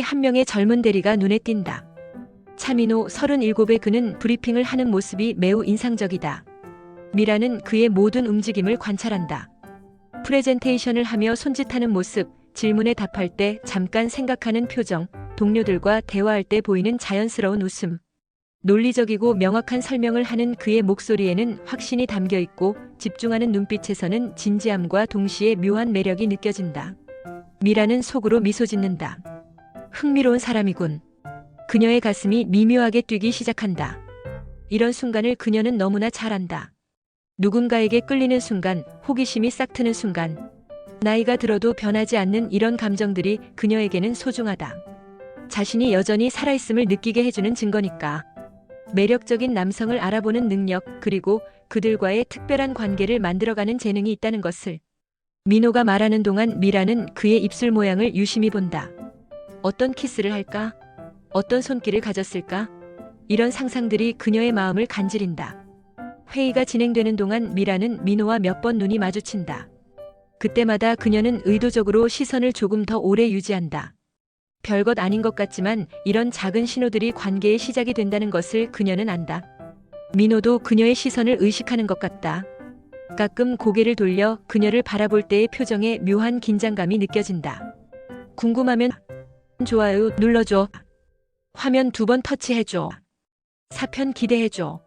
한 명의 젊은 대리가 눈에 띈다. 차민호 37의 그는 브리핑을 하는 모습이 매우 인상적이다. 미라는 그의 모든 움직임을 관찰한다. 프레젠테이션을 하며 손짓하는 모습, 질문에 답할 때 잠깐 생각하는 표정, 동료들과 대화할 때 보이는 자연스러운 웃음. 논리적이고 명확한 설명을 하는 그의 목소리에는 확신이 담겨 있고 집중하는 눈빛에서는 진지함과 동시에 묘한 매력이 느껴진다. 미라는 속으로 미소 짓는다. 흥미로운 사람이군. 그녀의 가슴이 미묘하게 뛰기 시작한다. 이런 순간을 그녀는 너무나 잘 안다. 누군가에게 끌리는 순간, 호기심이 싹 트는 순간, 나이가 들어도 변하지 않는 이런 감정들이 그녀에게는 소중하다. 자신이 여전히 살아있음을 느끼게 해주는 증거니까. 매력적인 남성을 알아보는 능력, 그리고 그들과의 특별한 관계를 만들어가는 재능이 있다는 것을. 민호가 말하는 동안 미라는 그의 입술 모양을 유심히 본다. 어떤 키스를 할까? 어떤 손길을 가졌을까? 이런 상상들이 그녀의 마음을 간지린다. 회의가 진행되는 동안 미라는 민호와 몇 번 눈이 마주친다. 그때마다 그녀는 의도적으로 시선을 조금 더 오래 유지한다. 별것 아닌 것 같지만 이런 작은 신호들이 관계의 시작이 된다는 것을 그녀는 안다. 민호도 그녀의 시선을 의식하는 것 같다. 가끔 고개를 돌려 그녀를 바라볼 때의 표정에 묘한 긴장감이 느껴진다. 궁금하면 좋아요 눌러줘. 화면 두 번 터치해줘. 사편 기대해줘.